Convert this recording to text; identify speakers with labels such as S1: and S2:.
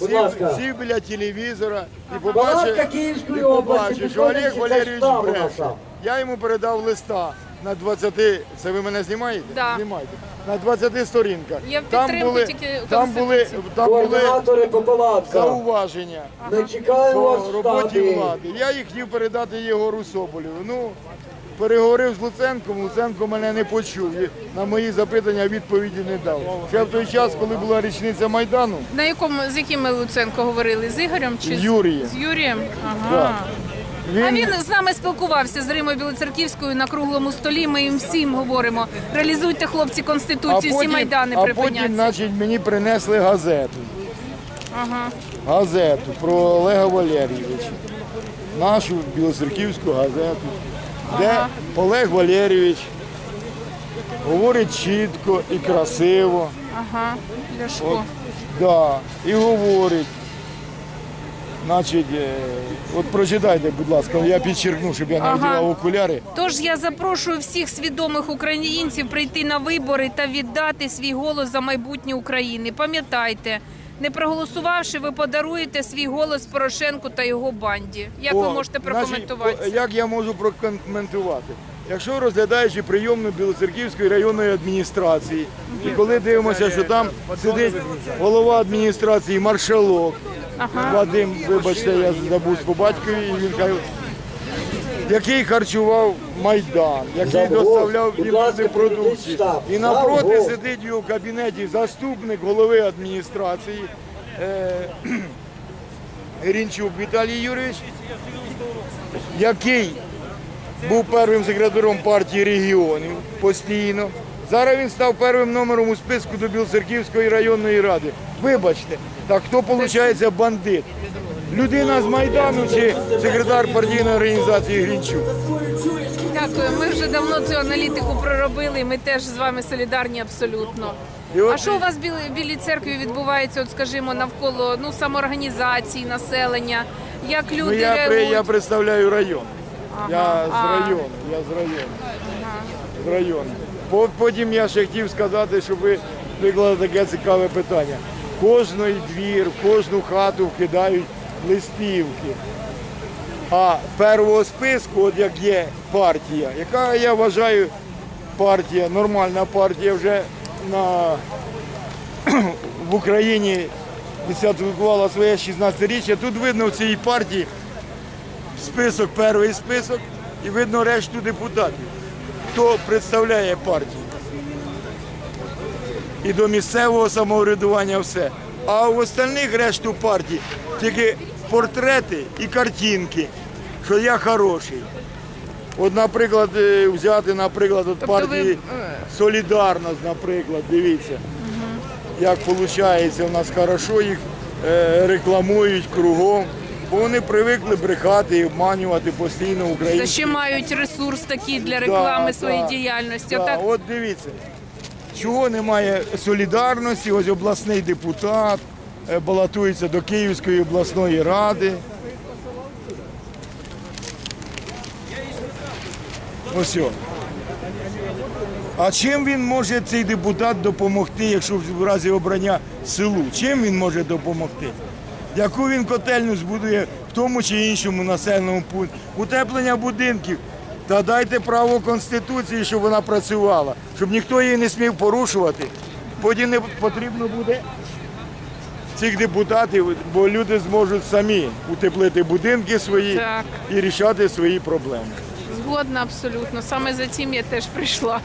S1: Будь ласка.
S2: Всі біля телевізора і побачив,
S1: Київської області,
S2: що Олег Валерійович бреше. Я йому передав листа на 20, це ви мене знімаєте?
S3: Да.
S2: Знімайте. На 20 сторінках.
S3: Я
S2: там були,
S3: тільки
S2: там були, там були
S1: по палатках.
S2: зауваження
S1: Ми чекаємо вас
S2: по
S1: в
S2: роботі
S1: штабі.
S2: влади. Я їх хотів передати Єгору Соболєву. Ну, переговорив з Луценком, Луценко мене не почув. І на мої запитання відповіді не дав. Ще в той час, коли була річниця Майдану,
S3: На якому з яким ми Луценко говорили? З Ігорем чи з-
S2: Юрієм.
S3: З Юрієм? Ага. А він з нами спілкувався з Римою Білоцерківською на круглому столі. Ми їм всім говоримо. Реалізуйте хлопці конституцію, всі майдани
S2: а потім, значить, мені принесли газету.
S3: Ага.
S2: Газету про Олега Валерійовича. Нашу білоцерківську газету, де Олег Валерійович говорить чітко і красиво.
S3: Ага. Ляшко.
S2: Да, і говорить. Значить, е, от прочитайте, будь ласка, я підчеркну, щоб я не
S3: Ага.
S2: одягав окуляри.
S3: Тож я запрошую всіх свідомих українців прийти на вибори та віддати свій голос за майбутнє України. Пам'ятайте, не проголосувавши, ви подаруєте свій голос Порошенку та його банді. Як ви можете прокоментувати?
S2: о, Як я можу прокоментувати? Якщо розглядаючи прийомну Білоцерківської районної адміністрації, і коли дивимося, що там сидить голова адміністрації маршалок, Вадим, вибачте, я забув по батькові, і він каже, який харчував Майдан, який доставляв
S1: ласка,
S2: продукції. І напроти сидить в кабінеті заступник голови адміністрації е, Грінчук Віталій Юрійович, який був первим секретарем партії регіонів постійно. Зараз він став первим номером у списку до Білоцерківської районної ради. Вибачте, так хто виходить бандит? Людина з Майдану чи секретар партійної організації Грінчук?
S3: Дякую. Ми вже давно цю аналітику проробили. Ми теж з вами солідарні абсолютно. А що у вас в Білій, Білій церкві відбувається, от скажімо, навколо ну самоорганізації, населення? Як люди
S2: Ну, я, при-
S3: реагують?
S2: я представляю район. Я з району. Я з району. З району. По- Потім я ще хотів сказати, щоб ви виклали таке цікаве питання. Кожний двір, в кожну хату вкидають листівки. А першого списку, от як є партія, яка я вважаю партія, нормальна партія вже на в Україні відсвяткувала своє 16-річчя. Тут видно в цій партії список, перший список, і видно решту депутатів, хто представляє партію. І до місцевого самоврядування все. А в остальних решту партій тільки портрети і картинки, що я хороший. От, наприклад, е, взяти, наприклад, от
S3: Тобто
S2: партії
S3: е,
S2: Солідарність, наприклад, дивіться, як виходить, у нас хорошо їх е, рекламують кругом, бо вони привикли брехати і обманювати постійно
S3: Та
S2: українців.
S3: ще мають ресурс такий для реклами
S2: Да,
S3: своєї
S2: да,
S3: діяльності.
S2: да.
S3: Отак
S2: От дивіться, чого немає солідарності, ось обласний депутат е, балотується до Київської обласної ради. Ось. о. А чим він може цей депутат допомогти, якщо в разі обрання селу? Чим він може допомогти? Яку він котельню збудує в тому чи іншому населеному пункті? Утеплення будинків. Та дайте право Конституції, щоб вона працювала, щоб ніхто її не смів порушувати. Потім не потрібно буде цих депутатів, бо люди зможуть самі утеплити будинки свої
S3: Так.
S2: і рішати свої проблеми.
S3: згодна абсолютно. Саме за цим я теж прийшла.